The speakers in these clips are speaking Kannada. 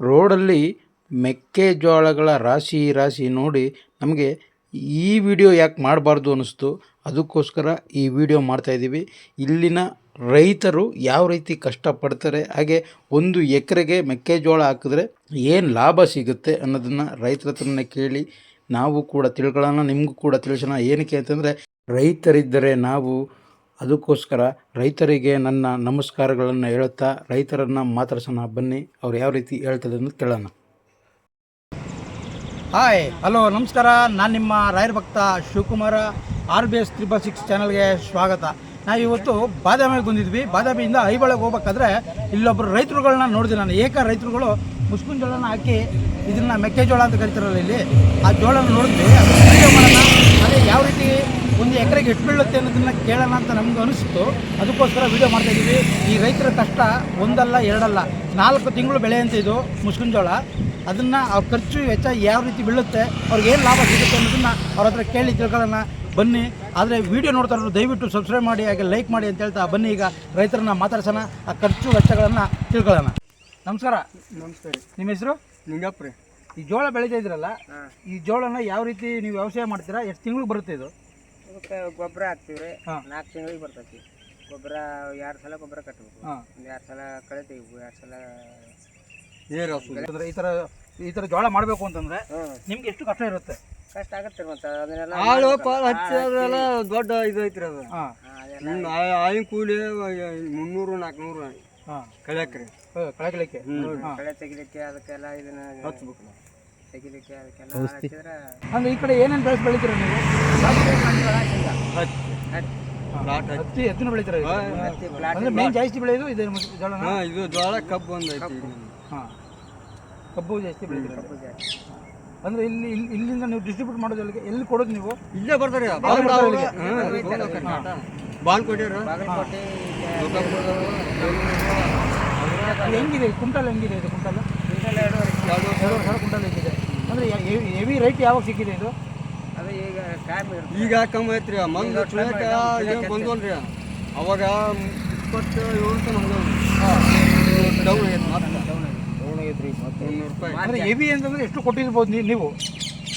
ರೋಡಲ್ಲಿ ಮೆಕ್ಕೆಜೋಳಗಳ ರಾಶಿ ರಾಶಿ ನೋಡಿ ನಮಗೆ ಈ ವಿಡಿಯೋ ಯಾಕೆ ಮಾಡಬಾರ್ದು ಅನ್ನಿಸ್ತು. ಅದಕ್ಕೋಸ್ಕರ ಈ ವಿಡಿಯೋ ಮಾಡ್ತಾಯಿದ್ದೀವಿ ಇಲ್ಲಿನ ರೈತರು ಯಾವ ರೀತಿ ಕಷ್ಟಪಡ್ತಾರೆ, ಹಾಗೆ ಒಂದು ಎಕರೆಗೆ ಮೆಕ್ಕೆಜೋಳ ಹಾಕಿದ್ರೆ ಏನು ಲಾಭ ಸಿಗುತ್ತೆ ಅನ್ನೋದನ್ನು ರೈತರ ಹತ್ರನೇ ಕೇಳಿ ನಾವು ಕೂಡ ತಿಳ್ಕೊಳ್ಳೋಣ, ನಿಮಗೂ ಕೂಡ ತಿಳಿಸೋಣ. ಏನಕ್ಕೆ ಅಂತಂದರೆ ರೈತರಿದ್ದರೆ ನಾವು ಅದಕ್ಕೋಸ್ಕರ ರೈತರಿಗೆ ನನ್ನ ನಮಸ್ಕಾರಗಳನ್ನು ಹೇಳುತ್ತಾ ರೈತರನ್ನು ಮಾತಾಡ್ಸೋಣ. ಬನ್ನಿ, ಅವ್ರು ಯಾವ ರೀತಿ ಹೇಳ್ತದೆ ಅಂತ ಕೇಳೋಣ. ಹಾಯ್ ಹಲೋ, ನಮಸ್ಕಾರ. ನಾನು ನಿಮ್ಮ ರಾಯರ್ ಭಕ್ತ Shivakumara R B S triple six ಚಾನಲ್ಗೆ ಸ್ವಾಗತ. ನಾವು ಇವತ್ತು ಬಾದಾಮಿಗೆ ಬಂದಿದ್ವಿ. ಬಾದಾಮಿಯಿಂದ ಐಬಳಗೆ ಹೋಗ್ಬೇಕಾದ್ರೆ ಇಲ್ಲೊಬ್ಬರು ರೈತರುಗಳನ್ನ ನೋಡಿದೆ ನಾನು. ಏಕ ರೈತರುಗಳು ಮುಸ್ಕಿನ ಜೋಳನ ಹಾಕಿ ಇದನ್ನು ಮೆಕ್ಕೆಜೋಳ ಅಂತ ಕರಿತಾರಲ್ಲ ಇಲ್ಲಿ. ಆ ಜೋಳನ ನೋಡಿದ್ವಿ. ಅದು ಯಾವ ರೀತಿ ಒಂದು ಎಕರೆಗೆ ಎಷ್ಟು ಬೀಳುತ್ತೆ ಅನ್ನೋದನ್ನ ಕೇಳೋಣ ಅಂತ ನಮ್ಗೆ ಅನಿಸ್ತು. ಅದಕ್ಕೋಸ್ಕರ ವಿಡಿಯೋ ಮಾಡ್ತಾ ಇದ್ದೀವಿ. ಈ ರೈತರ ಕಷ್ಟ ಒಂದಲ್ಲ ಎರಡಲ್ಲ ನಾಲ್ಕು ತಿಂಗಳು ಬೆಳೆ ಅಂತ ಇದು ಮುಸ್ಕಿನ ಜೋಳ ಅದನ್ನು ಅವ್ರ ಖರ್ಚು ವೆಚ್ಚ ಯಾವ ರೀತಿ ಬೀಳುತ್ತೆ ಅವ್ರಿಗೆ ಏನು ಲಾಭ ಸಿಗುತ್ತೆ ಅನ್ನೋದನ್ನ ಅವ್ರ ಹತ್ರ ಕೇಳಿ ತಿಳ್ಕೊಳ್ಳೋಣ. ಬನ್ನಿ ಆದರೆ ವಿಡಿಯೋ ನೋಡ್ತಾ ಇರೋರು ದಯವಿಟ್ಟು ಸಬ್ಸ್ಕ್ರೈಬ್ ಮಾಡಿ ಹಾಗೆ ಲೈಕ್ ಮಾಡಿ ಅಂತ ಹೇಳ್ತಾ ಬನ್ನಿ ಈಗ ರೈತರನ್ನ ಮಾತಾಡ್ಸೋಣ ಆ ಖರ್ಚು ವೆಚ್ಚಗಳನ್ನು ತಿಳ್ಕೊಳ್ಳೋಣ. ನಮಸ್ಕಾರ. ನಮಸ್ಕಾರ ನಿಮ್ಮ ಹೆಸರು? ನಿಂಗಪ್ಪ ಈ ಜೋಳ ಬೆಳೀತಾ ಇದ್ರಲ್ಲ ಈ ಜೋಳನ ಯಾವ ರೀತಿ ನೀವು ವ್ಯವಸಾಯ ಮಾಡ್ತೀರಾ ಎಷ್ಟು ತಿಂಗಳು ಬರುತ್ತೆ ಇದು? ಅದಕ್ಕೆ ಗೊಬ್ಬರ ಹಾಕ್ತೀವಿ ರೀ. ನಾಲ್ಕು ತಿಂಗಳಿಗೆ ಬರ್ತೈತಿ. ಗೊಬ್ಬರ ಎರಡು ಸಲ ಗೊಬ್ಬರ ಕಟ್ಟಬೇಕು ಒಂದು ಎರಡು ಸಲ ಕಳೆ ತೆಗಿಬೇಕು ಎರಡು ಸಲ ಈ ಥರ ಈ ಥರ ಜೋಳ ಮಾಡಬೇಕು ಅಂತಂದ್ರೆ ನಿಮ್ಗೆ ಎಷ್ಟು ಕಷ್ಟ ಇರುತ್ತೆ? ಕಷ್ಟ ಆಗತ್ತೆ ಮತ್ತೆ ಅದನ್ನೆಲ್ಲ ಆಳು ಪಾಳು ದೊಡ್ಡ ಇದು ಐತ್ರಿ ಅದು. ಆಯಿನ ಕೂಲಿ ಮುನ್ನೂರು ನಾಲ್ಕುನೂರು ಹಾಂ. ಕಳೆ ಕಳಿಕೆ ಕಳೆ ತೆಗಿಲಿಕ್ಕೆ ಅದಕ್ಕೆಲ್ಲ ಇದನ್ನ ಹಚ್ಬೇಕು ತೆಗಿಲಿಕ್ಕೆ ಅದಕ್ಕೆಲ್ಲ ಹಚ್ಚಿದ್ರೆ ಅಂದ್ರೆ ಈ ಕಡೆ ಏನೇನು ಬೆಳೆಸ್ ಬೆಳಿತೀರ ನೀವು? ಹತ್ತಿ ಎತ್ತಿನ ಬೆಳಿತೀರಾ ಅಂದ್ರೆ ಮೇನ್ ಜಾಸ್ತಿ ಬೆಳೆಯೋದು ಇದೆ ಜೋಳನ? ಇದು ಜೋಳ ಕಬ್ಬು ಒಂದು ಐತಿ ಹಾಂ. ಕಬ್ಬು ಜಾಸ್ತಿ ಬೆಳಿತೀರಾ ಅಂದ್ರೆ ಇಲ್ಲಿ ಇಲ್ಲಿ- ಇಲ್ಲಿಂದ ನೀವು ಡಿಸ್ಟ್ರಿಬ್ಯೂಟ್ ಮಾಡೋದು ಎಲ್ಲಿಗೆ? ಎಲ್ಲಿ ಕೊಡೋದು ನೀವು? ಇಲ್ಲೇ ಬರ್ತಾರೆ. ಬಾಲ್ಕೋಟೆ ಹೆಂಗಿದೆ? ಕುಂಟಲ್ ಹೆಂಗಿದೆ ಇದು ಕುಂಟಲ್? ಎರಡು ಸಾವಿರ ಕುಂಟಲ್ ಹೆಂಗಿದೆ? ಅಂದ್ರೆ ಹೆವಿ ರೈಟ್ ಯಾವಾಗ ಸಿಕ್ಕಿದೆ ಇದು? ಈಗ ಕಮ್ಮಿ ಐತ್ರಿ ಮೊದ್ಲು ಚುನಾಕ ಏನು ಬಂದ್ವಲ್ರಿ. ಅವಾಗ ಇಪ್ಪತ್ತು ಏಳು ತನಕ ಡೌನ್ ಆಗೈತೆ ಮತ್ತೆ ಮುನ್ನೂರು ರೂಪಾಯಿ. ಅಂದ್ರೆ ಹೆವಿ ಅಂತಂದ್ರೆ ಎಷ್ಟು ಕೊಟ್ಟಿರ್ಬೋದು ನೀವು ನೀವು?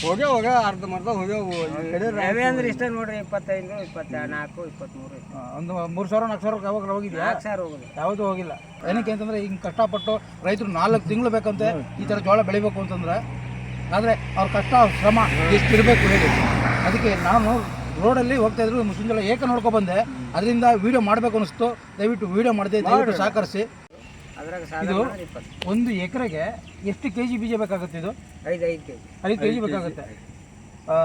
ಹೋಗ್ಯಾವ ಹೋಗ ಅರ್ಧ ಮರ್ಧ ಹೋಗ್ಯಾವ. ಹೆವಿ ರವೆ ಅಂದ್ರೆ ಇಷ್ಟ ನೋಡ್ರಿ ಇಪ್ಪತ್ತೈದು ಇಪ್ಪತ್ತ ನಾಲ್ಕು ಇಪ್ಪತ್ತ್ಮೂರು ಒಂದು ಮೂರು ಸಾವಿರ ನಾಲ್ಕು ಸಾವಿರ ಯಾವಾಗ ಹೋಗಿದ್ಯಾ? ನಾಲ್ಕು ಸಾವಿರ ಹೋಗೋದು. ಯಾವುದೂ ಹೋಗಿಲ್ಲ. ಏನಕ್ಕೆ ಅಂತಂದ್ರೆ ಹಿಂಗೆ ಕಷ್ಟಪಟ್ಟು ರೈತರು ನಾಲ್ಕು ತಿಂಗಳು ಬೇಕಂತೆ ಈ ಥರ ಜೋಳ ಬೆಳಿಬೇಕು ಅಂತಂದ್ರೆ ಆದರೆ ಅವ್ರ ಕಷ್ಟ ಅವ್ರ ಶ್ರಮ ಎಷ್ಟಿರಬೇಕು ಹೇಳಿ. ಅದಕ್ಕೆ ನಾನು ರೋಡಲ್ಲಿ ಹೋಗ್ತಾ ಇದ್ರು ಮುಸ್ಲಿಂ ಏಕೆ ಏಕ ನೋಡ್ಕೊ ಬಂದೆ. ಅದರಿಂದ ವೀಡಿಯೋ ಮಾಡಬೇಕು ಅನಿಸ್ತು. ದಯವಿಟ್ಟು ವೀಡಿಯೋ ಮಾಡಿದೆ ದಯವಿಟ್ಟು ಸಹಕರಿಸಿ. ಇದು ಒಂದು ಎಕರೆಗೆ ಎಷ್ಟು ಕೆ ಜಿ ಬೀಜ ಬೇಕಾಗುತ್ತೆ ಇದು? ಐದು ಐದು ಕೆ ಜಿ ಐದು ಕೆ ಜಿ ಬೇಕಾಗುತ್ತೆ. ಆ,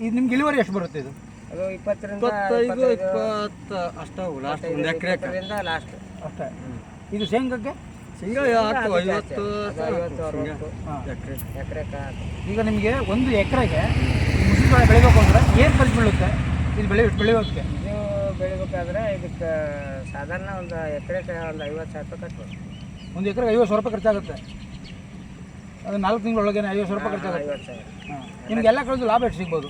ಇದು ನಿಮ್ಗೆ ಇಳುವರಿ ಎಷ್ಟು ಬರುತ್ತೆ ಇದು? ಅದು ಇಪ್ಪತ್ತರಿಂದ ಇಪ್ಪತ್ತೈದು ಇಪ್ಪತ್ತು ಅಷ್ಟವು ಲಾಸ್ಟ್ ಒಂದು ಎಕರೆ ಲಾಸ್ಟ್ ಅಷ್ಟೇ. ಇದು ಶೇಂಗಕ್ಕೆ? ಈಗ ನಿಮಗೆ ಒಂದು ಎಕರೆಗೆ ಮುಸ್ಲಿಂ ಜೋಳ ಬೆಳಿಬೇಕು ಅಂದ್ರೆ ಏನು ಖರ್ಚು ಬೀಳುತ್ತೆ? ಇದು ಬೆಳೆ ಬೆಳೆಯೋದಕ್ಕೆ? ನೀವು ಬೆಳಿಬೇಕಾದ್ರೆ ಇದಕ್ಕೆ ಸಾಧಾರಣ ಒಂದು ಎಕರೆಗೆ ಒಂದು ಐವತ್ತು ಸಾವಿರ ರೂಪಾಯಿ ಖರ್ಚು ಒಂದು ಎಕರೆಗೆ ಐವತ್ತು ಸಾವಿರ ರೂಪಾಯಿ ಖರ್ಚಾಗುತ್ತೆ. ಅದು ನಾಲ್ಕು ತಿಂಗಳೊಳಗೆ ಐವತ್ತು ಸಾವಿರ ರೂಪಾಯಿ ಖರ್ಚಾಗುತ್ತೆ. ಐವತ್ತು ಸಾವಿರ. ಹಾಂ. ನಿಮಗೆಲ್ಲ ಕಳೆದು ಲಾಭ ಎಷ್ಟು ಸಿಗ್ಬೋದು?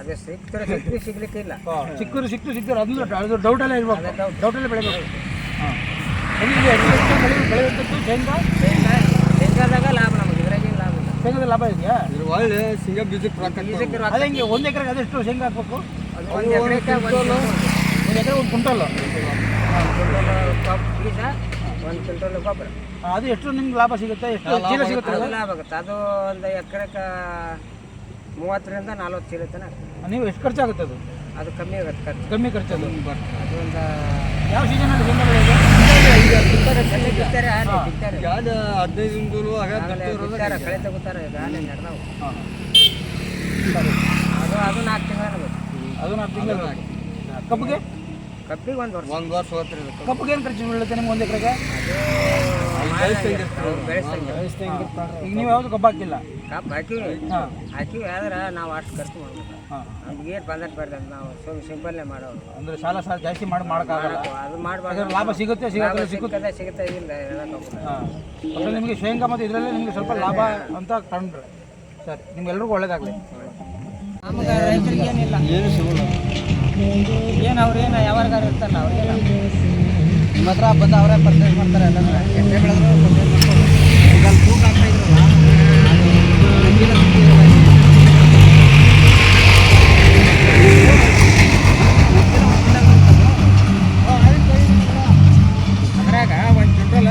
ಅದೇ ಸಿಗ್ತಾರೆ ಸಿಕ್ಕಿ ಸಿಗ್ಲಿಕ್ಕಿಲ್ಲ. ಸಿಕ್ಕರು ಸಿಕ್ತು ಸಿಕ್ತಾರೆ ಅದು ಅದು ಡೌಟಲ್ಲೇ ಇರ್ಬೋದು. ಡೌಟಲ್ಲೇ ಬೆಳಿಬೇಕು. ಹಾಂ. ಶೇಂಗಾ ಶೇಂಗಾ ಶೇಂಗಾದಾಗ ಲಾಭ ನಮಗೆ ಇದ್ರಾಗ ಏನು ಲಾಭ ಇಲ್ಲ. ಶೇಂಗಾದ ಲಾಭ ಇದೆಯಾ? ಇದ್ರ ಒಳ್ಳೆ ಸಿಂಗ ಬೀಜಕ್ಕೆ ರೊಕ್ಕ ಬೀಜಕ್ಕೆ ರೊಕ್ಕ ಅದೇ ಹಿಂಗೆ ಒಂದು ಎಕರೆಗೆ ಅದೆಷ್ಟು ಶೇಂಗಾ ಹಾಕ್ಬೇಕು? ಅದು ಒಂದು ಎಕರೆ ಒಂದು ಒಂದು ಎಕರೆ ಒಂದು ಕುಂಟಲ್ಲು ಬೀಜ ಒಂದು ಕ್ವಿಂಟಲ್ ಗೊಬ್ಬರ. ಅದು ಎಷ್ಟು ನಿಮ್ಗೆ ಲಾಭ ಸಿಗುತ್ತೆ? ಎಷ್ಟು ಚೀಲ ಸಿಗುತ್ತೆ ಅದು ಲಾಭ ಆಗುತ್ತೆ. ಅದು ಒಂದು ಎಕರೆಗೆ ಮೂವತ್ತರಿಂದ ನಲ್ವತ್ತು ಚೀಲ ತನಕ. ನೀವು ಎಷ್ಟು ಖರ್ಚಾಗುತ್ತೆ ಅದು? ಅದು ಕಮ್ಮಿ ಆಗುತ್ತೆ ಖರ್ಚು. ಕಮ್ಮಿ ಖರ್ಚು ಅದು. ಒಂದು ಯಾವ ಸೀಸನಲ್ಲಿ ಶೇಂಗಾ ಬೆಳೆಯೋದು? ಯಾವ್ದು ಹದಿನೈದು ದಿನದಲ್ಲೂ ಕಳೆ ತಗೋತಾರೆ ನಡೆದವು ಅದು ಅದು ನಾಲ್ಕು ತಿಂಗಳ ಅದು ನಾಲ್ಕು ತಿಂಗಳು ಕಬ್ಬಿಗೆ ಕಬ್ಬಿಗೆ ಒಂದು ವರ್ಷ ಒಂದು ವರ್ಷ ಹೋಗ್ತಿರಿ ಕಬ್ಬಿಗೆ ಏನು ಖರ್ಚು ಬೀಳುತ್ತೆ ನಿಮ್ಗೆ ಒಂದು ಎಕರೆಗೆ ಬೆಳೆಸ್ತಂಗೆ ಈಗ ನೀವು ಯಾವುದು ಕಬ್ಬು ಹಾಕಿಲ್ಲ? ಕಬ್ಬು ಹಾಕಿವಿ ಹಾಂ. ಹಾಕಿವಿ ಆದ್ರೆ ನಾವು ಅಷ್ಟು ಖರ್ಚು ಮಾಡ್ಬೇಕು. ನಮ್ಗೆ ಏನು ಬಂದಕ್ಕೆ ಬರ್ದ ನಾವು ಸುಮ್ ಸಿಂಪಲ್ಲೇ ಮಾಡೋರು ಅಂದ್ರೆ ಸಾಲ ಸಾಲ ಜಾಸ್ತಿ ಮಾಡಿ ಮಾಡೋಕ್ಕಾಗಲ್ಲ. ಅದು ಮಾಡಬಾರ್ದು ಲಾಭ ಸಿಗುತ್ತೆ ಸಿಗುತ್ತೆ ಸಿಗುತ್ತೆ. ಸಿಗುತ್ತೆ ಇಲ್ಲ ಹೇಳೋಕ್ಕಾಗಲ್ಲ ಒಟ್ಟು ನಿಮಗೆ ಶೇಂಗಾ ಮತ್ತು ಇದರಲ್ಲೇ ನಿಮಗೆ ಸ್ವಲ್ಪ ಲಾಭ ಅಂತ ಕಂಡ್ರೆ. ಸರಿ ನಿಮ್ಗೆಲ್ರಿಗೂ ಒಳ್ಳೇದಾಗಲಿ. ನಮ್ಗೆ ರೈತರಿಗೆ ಏನಿಲ್ಲ. ಏನು ಸಿಗೋಲ್ಲ. ಏನು ಅವ್ರೇನು ಯಾವಾಗಾರು ಇರ್ತಾರಲ್ಲ ಅವ್ರಿಗೆಲ್ಲ ನಿಮ್ಮ ಹತ್ರ ಬಂದು ಅವರೇ ಪರ್ಚೇಸ್ ಮಾಡ್ತಾರೆ ಎಲ್ಲ ಎಷ್ಟೇ ಬೆಳೆದ್ರು purchase ಮಾಡ್ಕೊಂಡು ಅದ್ರಾಗ ಒಂದು ಕ್ವಿಂಟಲ್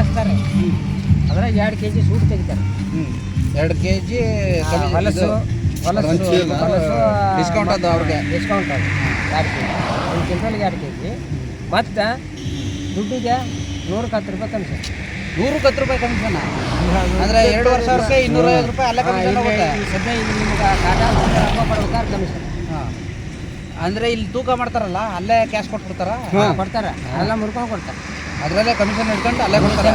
ಹಚ್ತಾರೆ. ಎರಡು ಕೆ ಜಿ ಸೂಟ್ ತೆಗಿತಾರೆ. ಎರಡು ಕೆ ಜಿ ಹೊಲಸು ಡಿಸ್ಕೌಂಟ್ ಅದು ಅವ್ರಿಗೆ. ಡಿಸ್ಕೌಂಟ್ ಎರಡು ಕೆ ಜಿ ಒಂದು ಮತ್ತು ದುಡ್ಡಿಗೆ ನೂರಕ್ಕೆ ಹತ್ತು ರೂಪಾಯಿ ಕಮ್ಮಿ ನೂರಕ್ಕೆ ಹತ್ತು ರೂಪಾಯಿ ಕಮಿಷನ್ ಅಂದ್ರೆ ಎರಡು ವರ್ಷ ವರ್ಷಕ್ಕೆ ಇನ್ನೂರ ಐವತ್ತು ರೂಪಾಯಿ ಅಲ್ಲೇ ಕಮಿಷನ್ ಹೋಗುತ್ತೆ. ಸದ್ಯ ನಿಮ್ಗೆ ಕಮಿಷನ್ ಅಂದ್ರೆ ಇಲ್ಲಿ ತೂಕ ಮಾಡ್ತಾರಲ್ಲ ಅಲ್ಲೇ ಕ್ಯಾಶ್ ಕೊಟ್ಬಿಡ್ತಾರ? ಕೊಡ್ತಾರೆ. ಎಲ್ಲ ಮುರ್ಕೊಂಡು ಕೊಡ್ತಾರೆ. ಅದರಲ್ಲೇ ಕಮಿಷನ್ ಇಟ್ಕೊಂಡು ಅಲ್ಲೇ ಕೊಡ್ತಾರೆ.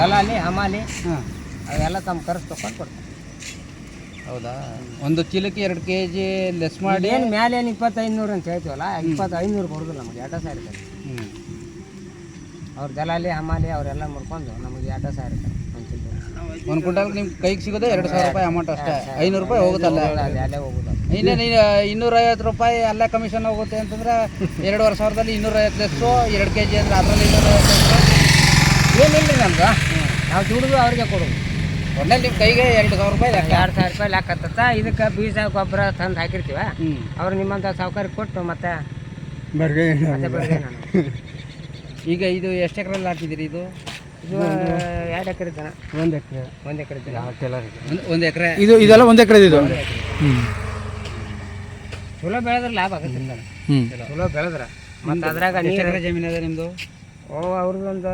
ದಲಾಲಿ ಹಮಾಲಿ ಹಾಂ. ಅವೆಲ್ಲ ತಮ್ಮ ಖರ್ಚು ತೊಗೊಂಡು ಕೊಡ್ತಾರೆ. ಹೌದಾ? ಒಂದು ಚೀಲಕ್ಕೆ ಎರಡು ಕೆ ಜಿ ಲೆಸ್ ಮಾಡಿ ಏನು ಮೇಲೆ ಏನು ಇಪ್ಪತ್ತೈದು ನೂರು ಅಂತ ಹೇಳ್ತೀವಲ್ಲ ಇಪ್ಪತ್ತು ಐನೂರು ಕೊಡೋದು ನಮಗೆ ಎರಡು ಸಾವಿರ ಹ್ಞೂ ಅವ್ರ ದಲಾಲಿ ಹಮಾಲಿ ಅವರೆಲ್ಲ ಮುರ್ಕೊಂಡು ನಮಗೆ ಎರಡು ಸಾವಿರ ಇರ್ತಾರೆ ಒಂದು ಚಿಲ್ಲರೆ. ಒಂದು ಕ್ವಿಂಟಲ್ ನಿಮ್ಮ ಕೈಗೆ ಸಿಗೋದೇ ಎರಡು ಸಾವಿರ ರೂಪಾಯಿ ಅಮೌಂಟ್ ಅಷ್ಟೇ. ಐನೂರು ರೂಪಾಯಿ ಹೋಗುತ್ತಲ್ಲ ಅಲ್ಲೇ. ಹೋಗೋದು ಇನ್ನೇನು ಇನ್ನೂರೈವತ್ತು ರೂಪಾಯಿ ಅಲ್ಲೇ ಕಮಿಷನ್ ಹೋಗುತ್ತೆ ಅಂತಂದ್ರೆ ಎರಡುವರೆ ಸಾವಿರದಲ್ಲಿ ಇನ್ನೂರೈವತ್ತು ಲೆಸ್ಸು ಎರಡು ಕೆ ಜಿ ಅಂದ್ರೆ ಅದರಲ್ಲಿ ಇನ್ನೂರೈವತ್ತು ಏನಿಲ್ಲ ನಮ್ಗೆ ನಾವು ದುಡಿದು ಅವ್ರಿಗೆ ಕೊಡೋದು. ಒಳ್ಳೆ ನಿಮ್ಮ ಕೈಗೆ ಎರಡು ಸಾವಿರ ರೂಪಾಯಿ ಲೆಕ್ಕ. ಎರಡು ಸಾವಿರ ರೂಪಾಯಿ ಲೆಕ್ಕ ಹತ್ತತ್ತ ಇದಕ್ಕೆ ಬೀಜ ಗೊಬ್ಬರ ತಂದು ಹಾಕಿರ್ತೀವ. ಅವ್ರು ನಿಮ್ಮಂಥ ಸಾವುಕಾರ ಕೊಟ್ಟು ಮತ್ತೆ ಬರ್ಗೆ ಈಗ ಇದು ಎಷ್ಟು ಎಕರೆಲ್ಲಿ ಹಾಕಿದ್ದೀರಿ ಇದು? ಇದು ಎರಡು ಎಕರೆ ಜನ ಒಂದು ಎಕರೆ. ಒಂದು ಎಕರೆ ಜನ ಒಂದು ಒಂದು ಎಕರೆ. ಇದು ಇದೆಲ್ಲ ಒಂದು ಎಕರೆ. ಇದು ಚಲೋ ಬೆಳೆದ್ರೆ ಲಾಭ ಆಗುತ್ತೆ. ಚಲೋ ಬೆಳೆದ್ರೆ. ಮತ್ತು ಅದ್ರಾಗ ನೀರು ಎಕರೆ ಜಮೀನು ಅದ ನಿಮ್ಮದು ಓ ಅವ್ರದ್ದು ಒಂದು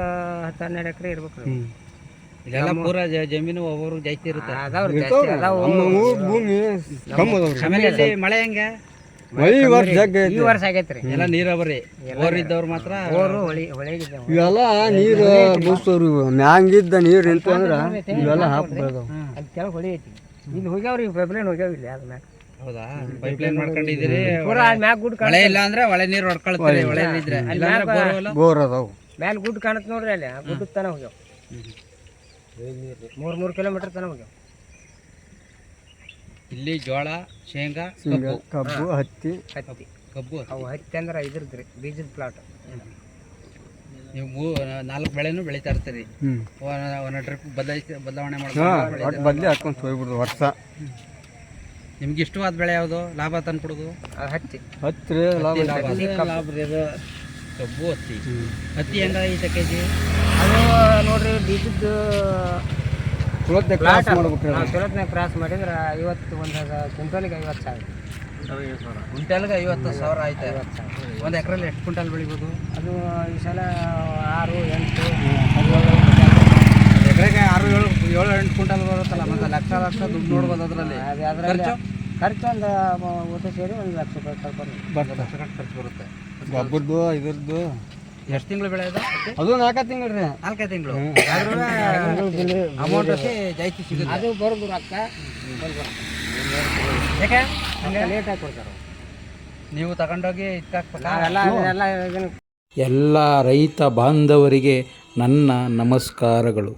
ಹತ್ತು ಹನ್ನೆರಡು ಎಕರೆ ಇರ್ಬೇಕು ಇದೆಲ್ಲ ಪೂರ ಜಮೀನು ಒಬ್ಬರು ಜಾಸ್ತಿ ಇರುತ್ತೆ. ಅದಾವ್ರಿ ಜಾಸ್ತಿ ಅದಾವು. ಭೂಮಿ ಆಮೇಲೆ ಮಳೆ ಹೆಂಗೆ? ಮಳಿ ವರ್ಷ ಈ ವರ್ಷ ಆಗೈತೆ ರೀ. ಎಲ್ಲ ನೀರಾವರಿ. ಬೋರ್ ಇದ್ದವ್ರು ಮಾತ್ರ ಬೋರು ಹೊಳಿ ಹೊಳೆಗಿದ್ದಾವೆ ಇವೆಲ್ಲ ನೀರು ಮ್ಯಾಂಗಿದ್ದ ನೀರು ನಿಂತು ಅಂದ್ರ ಇವೆಲ್ಲ ಹಾಕಿ ಬೆಳೆದವು ಅಲ್ಲಿ ಕೆಳಗೆ ಹೊಳಿ ಐತಿ. ಇಲ್ಲಿ ಹೋಗ್ಯಾವ್ರಿ ಪೈಪ್ಲೈನ್ ಹೋಗ್ಯಾವ ಇಲ್ಲಿ ಅದ ಮ್ಯಾಗ. ಹೌದಾ? ಪೈಪ್ಲೈನ್ ಮಾಡ್ಕೊಂಡಿದ್ದೀರಿ. ಪೂರ ಅಲ್ಲಿ ಮ್ಯಾಗ ಗುಡ್ ಕಾಣ ಮಳೆ ಇಲ್ಲ ಅಂದ್ರೆ ಒಳೆ ನೀರು ಹೊಡ್ಕೊಳ್ತೀರಿ ಒಳೆ ಇದ್ರೆ. ಇಲ್ಲ ಅಂದ್ರೆ ಬೋರ್ ಅದಾವು. ಮ್ಯಾಲ ಗುಡ್ ಕಾಣತ್ ನೋಡ್ರಿ ಅಲ್ಲಿ. ಆ ಗುಡ್ಡದ ತನ ಹೋಗ್ಯಾವ. ಮೂರ್ ಮೂರ್ ಕಿಲೋಮೀಟರ್ ತನ ಹೋಗ್ಯಾವ. ಇಲ್ಲಿ ಜೋಳ ಶೇಂಗಾ ಕಬ್ಬು. ಕಬ್ಬು ಹತ್ತಿ. ಹತ್ತಿ. ಕಬ್ಬು ಅವು ಹತ್ತಿ ಅಂದ್ರೆ ಇದ್ರದ್ರಿ ಬೀಜದ ಪ್ಲಾಟ್ ನೀವು ಮೂ ನಾಲ್ಕು ಬೆಳೆನೂ ಬೆಳಿತಾ ಇರ್ತೀರಿ. ಒಂದ್ ಟ್ರಿಪ್ ಬದಲಾಯಿಸಿ ಬದಲಾವಣೆ ಮಾಡ್ಕೊಂಡು ಬದ್ಲಿ ಹಾಕೊಂಡು ಹೋಗ್ಬಿಡ್ದು ವರ್ಷ. ನಿಮ್ಗೆ ಇಷ್ಟವಾದ ಬೆಳೆ ಯಾವುದು? ಲಾಭ ತಂದು ಕೊಡೋದು ಹತ್ತಿ. ಹತ್ತಿ ರೀ ಲಾಭ ಐತೆ. ಲಾಭ. ಕಬ್ಬು. ಹತ್ತಿ. ಹತ್ತಿ ಹೆಂಗಾಗೈತೆ ಕೆ ಜಿ ಅದು ನೋಡ್ರಿ ಬೀಜದ್ದು ಚಲೋತ್ನಾಗ ಕ್ರಾಸ್ ಮಾಡ್ಬೇಕ್ರಿ ಅದು. ಕ್ರಾಸ್ ಮಾಡಿದ್ರೆ ಐವತ್ತು ಒಂದು ಕ್ವಿಂಟಲ್ಗೆ ಐವತ್ತು ಸಾವಿರ. ಕ್ವಿಂಟಲ್ಗೆ ಐವತ್ತು ಸಾವಿರ. ಆಯ್ತು? ಐವತ್ತು ಸಾವಿರ. ಒಂದು ಎಕರೆಲ್ಲಿ ಎಷ್ಟು ಕ್ವಿಂಟಲ್ ಬೆಳಿಬೋದು? ಅದು ಈ ಸಲ ಆರು ಎಂಟು ಎಕರೆಗೆ ಆರು ಏಳು ಏಳು ಎಂಟು ಕ್ವಿಂಟಲ್ ಬರುತ್ತಲ್ಲ? ಮತ್ತೆ ಲಕ್ಷ ಲಕ್ಷ ದುಡ್ಡು ನೋಡ್ಬೋದು ಅದರಲ್ಲಿ. ಅದು ಅದರಲ್ಲಿ ಖರ್ಚು? ಖರ್ಚು ಒಂದು ಒಟ್ಟು ಸೇರಿ ಒಂದು ಲಕ್ಷ ರೂಪಾಯಿ ಖರ್ಚು ಬರುತ್ತೆ. ಗೊಬ್ಬರದ್ದು ಇದ್ರದ್ದು. ಎಷ್ಟು ತಿಂಗಳು ಬೆಳೆ ಇದು ಅದು ನಾಲ್ಕು ತಿಂಗಳು ರೀ. ನಾಲ್ಕೈದು ತಿಂಗಳು. ಅಮೌಂಟ್ ಅಷ್ಟೇ ಜಾಸ್ತಿ ಸಿಗುತ್ತೆ. ಅದು ಬರೋದು ರೊಕ್ಕ. ಯಾಕೆ? ಲೇಟಾಗಿ ಕೊಡ್ತಾರೆ ನೀವು ತಗೊಂಡೋಗಿ ಎಲ್ಲ ಎಲ್ಲ ರೈತ ಬಾಂಧವರಿಗೆ ನನ್ನ ನಮಸ್ಕಾರಗಳು.